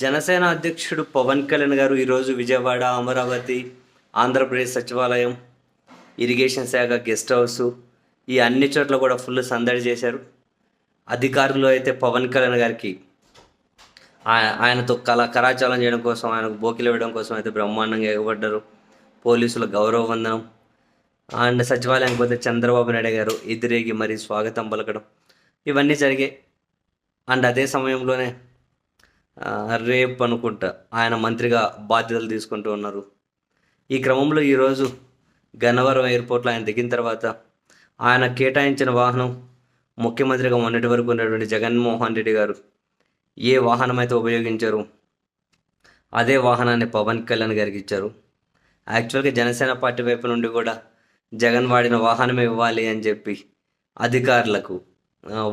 జనసేన అధ్యక్షుడు పవన్ కళ్యాణ్ గారు ఈరోజు విజయవాడ అమరావతి ఆంధ్రప్రదేశ్ సచివాలయం ఇరిగేషన్ శాఖ గెస్ట్ హౌస్ ఈ అన్ని చోట్ల కూడా ఫుల్ సందడి చేశారు. అధికారులు అయితే పవన్ కళ్యాణ్ గారికి ఆయనతో కళ కరాచాలం చేయడం కోసం ఆయనకు బోకిలు ఇవ్వడం కోసం అయితే బ్రహ్మాండంగా ఎగబడ్డారు. పోలీసుల గౌరవ వందనం. అండ్ సచివాలయానికి పోతే చంద్రబాబు నాయుడు గారు ఎదురేగి మరి స్వాగతం పలకడం. ఇవన్నీ జరిగాయి. అండ్ అదే సమయంలోనే రేపు అనుకుంటా ఆయన మంత్రిగా బాధ్యతలు తీసుకుంటూ ఉన్నారు. ఈ క్రమంలో ఈరోజు గన్నవరం ఎయిర్పోర్ట్లో ఆయన దిగిన తర్వాత ఆయన కేటాయించిన వాహనం ముఖ్యమంత్రిగా మొన్నటి వరకు ఉన్నటువంటి జగన్మోహన్ రెడ్డి గారు ఏ వాహనం అయితే ఉపయోగించారు అదే వాహనాన్ని పవన్ కళ్యాణ్ గారికి ఇచ్చారు. యాక్చువల్గా జనసేన పార్టీ వైపు నుండి కూడా జగన్ వాడిన వాహనమే ఇవ్వాలి అని చెప్పి అధికారులకు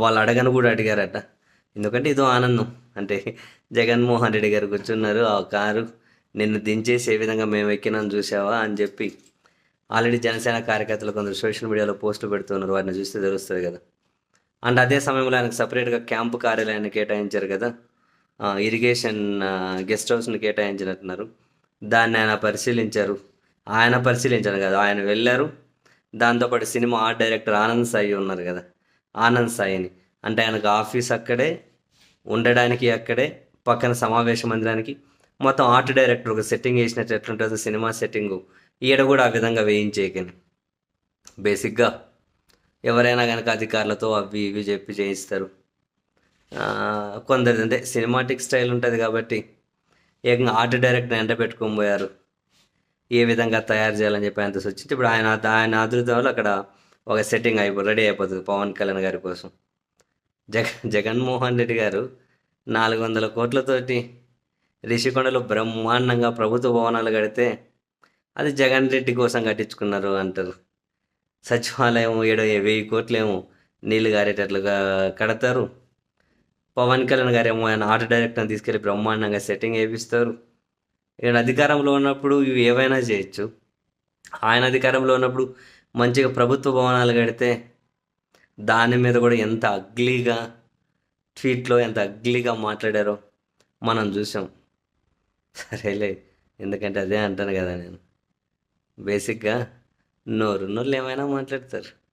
వాళ్ళు అడగను కూడా అడిగారట. ఎందుకంటే ఇదో ఆనందం. అంటే జగన్మోహన్ రెడ్డి గారు కూర్చున్నారు ఆ కారు నిన్ను దించేసి ఏ విధంగా మేము ఎక్కినాం చూసావా అని చెప్పి ఆల్రెడీ జనసేన కార్యకర్తలు కొందరు సోషల్ మీడియాలో పోస్టులు పెడుతున్నారు వారిని చూస్తే తెలుస్తుంది కదా. అండ్ అదే సమయంలో ఆయనకు సపరేట్గా క్యాంపు కార్యాలయాన్ని కేటాయించారు కదా. ఇరిగేషన్ గెస్ట్ హౌస్ని కేటాయించినట్టున్నారు. దాన్ని ఆయన పరిశీలించారు. ఆయన పరిశీలించారు కదా ఆయన వెళ్ళారు. దాంతోపాటు cinema art director Anand Sai ఉన్నారు కదా ఆనంద్ సాయిని. అంటే ఆయనకు ఆఫీస్ అక్కడే ఉండడానికి అక్కడే పక్కన సమావేశ మందిరానికి. మొత్తం ఆర్ట్ డైరెక్టర్ ఒక సెట్టింగ్ వేసినట్టు ఎట్లుంటుందో సినిమా సెట్టింగు? ఈడ కూడా ఆ విధంగా వేయించేయకని బేసిక్గా ఎవరైనా కనుక అధికారులతో అవి ఇవి చెప్పి చేయిస్తారు. కొందరు అంటే సినిమాటిక్ స్టైల్ ఉంటుంది కాబట్టి ఏకంగా ఆర్ట్ డైరెక్టర్ ఎండ పెట్టుకొని పోయారు. ఏ విధంగా తయారు చేయాలని చెప్పి అంత వచ్చింది ఇప్పుడు ఆయన ఆయన ఆదృత వల్ల అక్కడ ఒక సెట్టింగ్ అయిపో రెడీ అయిపోతుంది పవన్ కళ్యాణ్ గారి కోసం. జగ జగన్మోహన్ రెడ్డి గారు నాలుగు వందల కోట్లతోటి రిషికొండలో బ్రహ్మాండంగా ప్రభుత్వ భవనాలు కడితే అది జగన్ రెడ్డి కోసం కట్టించుకున్నారు అంటారు. సచివాలయం ఏడో వెయ్యి కోట్లేమో నీళ్ళు గారేటట్లుగా కడతారు. పవన్ కళ్యాణ్ గారు ఏమో ఆయన ఆర్ట్ డైరెక్టర్ని తీసుకెళ్ళి బ్రహ్మాండంగా సెట్టింగ్ వేపిస్తారు ఇక్కడ అధికారంలో ఉన్నప్పుడు ఇవి ఏవైనా చేయొచ్చు. ఆయన అధికారంలో ఉన్నప్పుడు మంచిగా ప్రభుత్వ భవనాలు కడితే దాని మీద కూడా ఎంత అగ్లీగా ట్వీట్లో ఎంత అగ్లీగా మాట్లాడారో మనం చూసాం. సరేలే ఎందుకంటే అదే అంటాను కదా నేను. బేసిక్గా నోరు నోళ్ళు ఏమైనా మాట్లాడతారు.